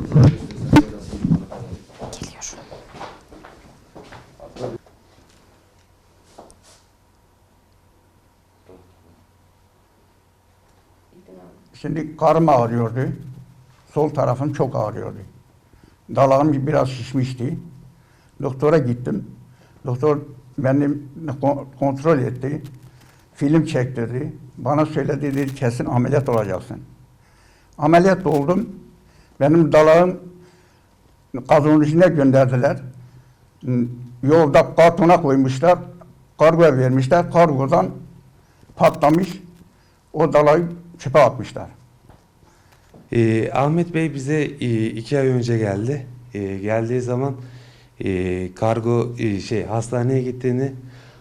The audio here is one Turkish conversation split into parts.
Geliyor. Şimdi karım ağrıyordu. Sol tarafım çok ağrıyordu. Dalağım biraz şişmişti. Doktora gittim. Doktor beni kon- kontrol etti. Film çektirdi. Bana söyledi dedi kesin ameliyat olacaksın. Ameliyat oldum. Benim dalağım kazanın gönderdiler. Yolda kartona koymuşlar. Kargo vermişler. Kargodan patlamış. O dalayı çöpe atmışlar. Ee, Ahmet Bey bize e, iki ay önce geldi. E, geldiği zaman e, kargo e, şey hastaneye gittiğini,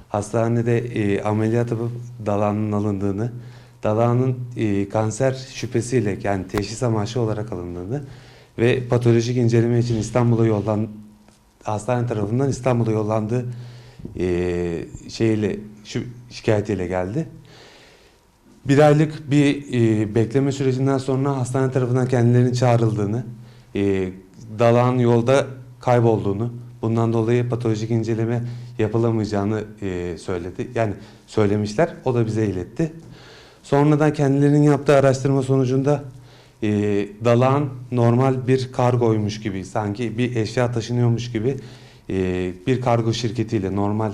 hastanede e, ameliyat yapıp dalağının alındığını, dalağının e, kanser şüphesiyle yani teşhis amaçlı olarak alındığını ve patolojik inceleme için İstanbul'a yollan hastane tarafından İstanbul'a yollandığı e, şeyle şu şikayetiyle geldi. Bir aylık bir e, bekleme sürecinden sonra hastane tarafından kendilerinin çağrıldığını, e, dalağın yolda kaybolduğunu, bundan dolayı patolojik inceleme yapılamayacağını e, söyledi. Yani söylemişler, o da bize iletti. Sonradan kendilerinin yaptığı araştırma sonucunda e, dalağın normal bir kargoymuş gibi, sanki bir eşya taşınıyormuş gibi e, bir kargo şirketiyle normal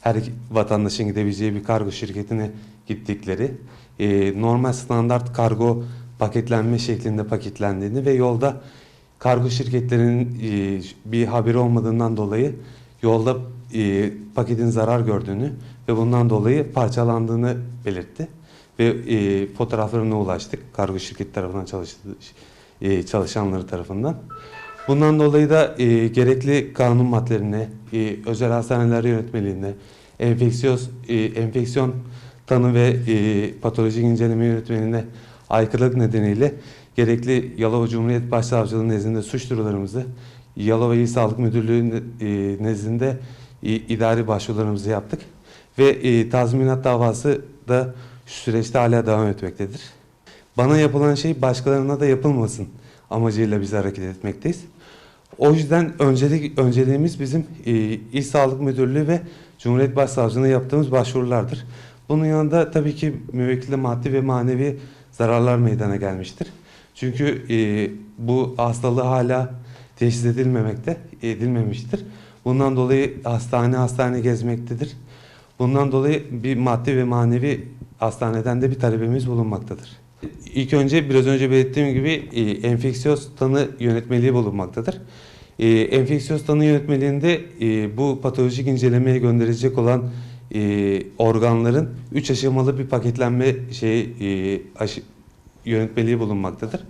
her vatandaşın gidebileceği bir kargo şirketine gittikleri e, normal standart kargo paketlenme şeklinde paketlendiğini ve yolda kargo şirketlerinin e, bir haberi olmadığından dolayı yolda e, paketin zarar gördüğünü ve bundan dolayı parçalandığını belirtti ve e, fotoğraflarına ulaştık kargo şirket tarafından çalıştığı e, çalışanları tarafından. Bundan dolayı da e, gerekli kanun maddelerine, e, özel hastaneler yönetmeliğine, enfeksiyon, e, enfeksiyon tanı ve e, patolojik inceleme yönetmeliğine aykırılık nedeniyle gerekli Yalova Cumhuriyet Başsavcılığı nezdinde suç duyurularımızı, Yalova İl Sağlık Müdürlüğü e, nezdinde e, idari başvurularımızı yaptık ve e, tazminat davası da şu süreçte hala devam etmektedir. Bana yapılan şey başkalarına da yapılmasın amacıyla biz hareket etmekteyiz. O yüzden öncelik önceliğimiz bizim e, İl Sağlık Müdürlüğü ve Cumhuriyet Başsavcılığına yaptığımız başvurulardır. Bunun yanında tabii ki müvekkile maddi ve manevi zararlar meydana gelmiştir. Çünkü e, bu hastalığı hala teşhis edilmemekte, edilmemiştir. Bundan dolayı hastane hastane gezmektedir. Bundan dolayı bir maddi ve manevi hastaneden de bir talebimiz bulunmaktadır. İlk önce biraz önce belirttiğim gibi e, enfeksiyos tanı yönetmeliği bulunmaktadır. E, enfeksiyos tanı yönetmeliğinde e, bu patolojik incelemeye gönderecek olan e, organların üç aşamalı bir paketlenme şey e, aşı, yönetmeliği bulunmaktadır.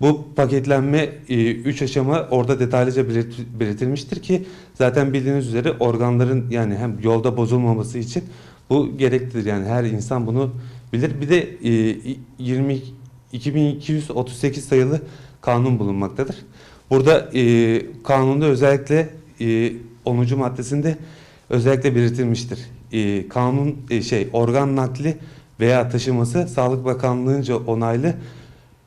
Bu paketlenme e, üç aşama orada detaylıca belirt- belirtilmiştir ki zaten bildiğiniz üzere organların yani hem yolda bozulmaması için bu gereklidir. Yani her insan bunu bilir. Bir de e, 20 2238 sayılı kanun bulunmaktadır. Burada e, kanunda özellikle e, 10. maddesinde özellikle belirtilmiştir. E, kanun e, şey organ nakli veya taşıması Sağlık Bakanlığı'nca onaylı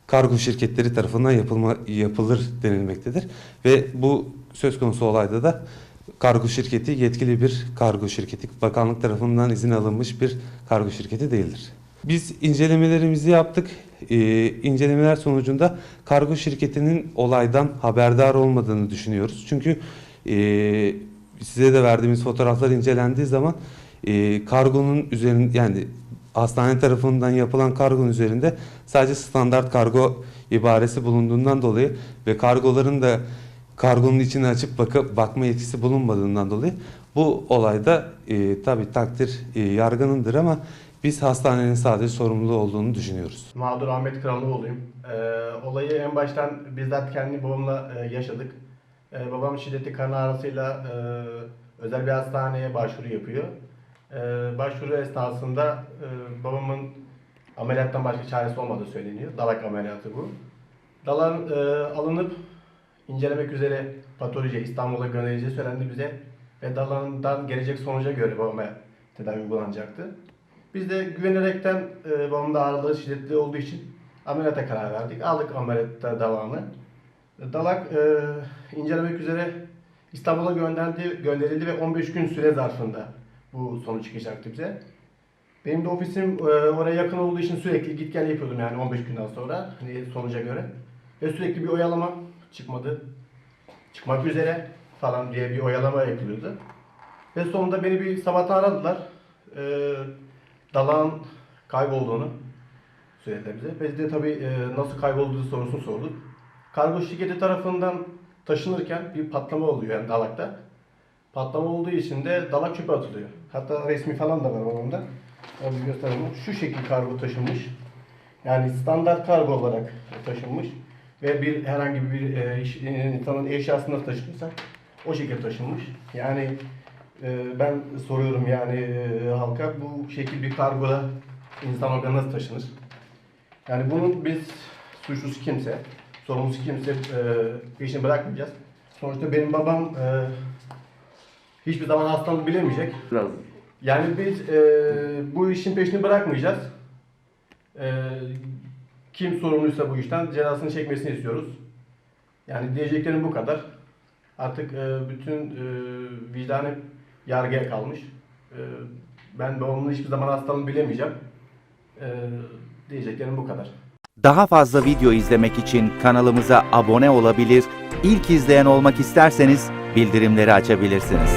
kargo şirketleri tarafından yapılma, yapılır denilmektedir. Ve bu söz konusu olayda da kargo şirketi yetkili bir kargo şirketi, bakanlık tarafından izin alınmış bir kargo şirketi değildir. Biz incelemelerimizi yaptık. Ee, incelemeler sonucunda kargo şirketinin olaydan haberdar olmadığını düşünüyoruz. Çünkü e, size de verdiğimiz fotoğraflar incelendiği zaman e, kargonun üzerinde yani hastane tarafından yapılan kargonun üzerinde sadece standart kargo ibaresi bulunduğundan dolayı ve kargoların da kargonun içini açıp bakıp bakma yetkisi bulunmadığından dolayı bu olayda e, tabi takdir e, yargınındır ama biz hastanenin sadece sorumlu olduğunu düşünüyoruz. Mağdur Ahmet Kraloğlu'yum. Ee, olayı en baştan bizzat kendi babamla e, yaşadık. Ee, babam şiddetli karın ağrısıyla e, özel bir hastaneye başvuru yapıyor. Ee, başvuru esnasında e, babamın ameliyattan başka çaresi olmadığı söyleniyor. Dalak ameliyatı bu. Dalağın e, alınıp incelemek üzere patoloji İstanbul'a gönderileceği söylendi bize. Ve dalağından gelecek sonuca göre babama tedavi uygulanacaktı. Biz de güvenerekten e, babamın ağrıları şiddetli olduğu için ameliyata karar verdik. Aldık ameliyatta dalağını. Dalak e, incelemek üzere İstanbul'a gönderildi, gönderildi ve 15 gün süre zarfında bu sonuç çıkacaktı bize. Benim de ofisim e, oraya yakın olduğu için sürekli git gel yapıyordum yani 15 günden sonra hani sonuca göre. Ve sürekli bir oyalama çıkmadı. Çıkmak üzere falan diye bir oyalama yapılıyordu. Ve sonunda beni bir sabahtan aradılar. E, dalağın kaybolduğunu söylediler bize. Biz de tabii e, nasıl kaybolduğu sorusunu sorduk. Kargo şirketi tarafından taşınırken bir patlama oluyor yani dalakta. Patlama olduğu için de dalak çöpe atılıyor. Hatta resmi falan da var babamda. Onu göstereyim. Şu şekil kargo taşınmış. Yani standart kargo olarak taşınmış. Ve bir herhangi bir e, iş- e, insanın eşyasında taşınırsa o şekilde taşınmış. Yani e, ben soruyorum yani e, halka bu şekil bir kargoda insan organı nasıl taşınır? Yani bunun biz suçlusu kimse, sorumlusu kimse e, peşini bırakmayacağız. Sonuçta benim babam e, hiçbir zaman hastalığını bilemeyecek. Biraz Yani biz e, bu işin peşini bırakmayacağız. E, kim sorumluysa bu işten cezasını çekmesini istiyoruz. Yani diyeceklerim bu kadar. Artık e, bütün e, vicdanım yargıya kalmış. E, ben babamın hiçbir zaman hastalığını bilemeyeceğim. E, diyeceklerim bu kadar. Daha fazla video izlemek için kanalımıza abone olabilir, ilk izleyen olmak isterseniz bildirimleri açabilirsiniz.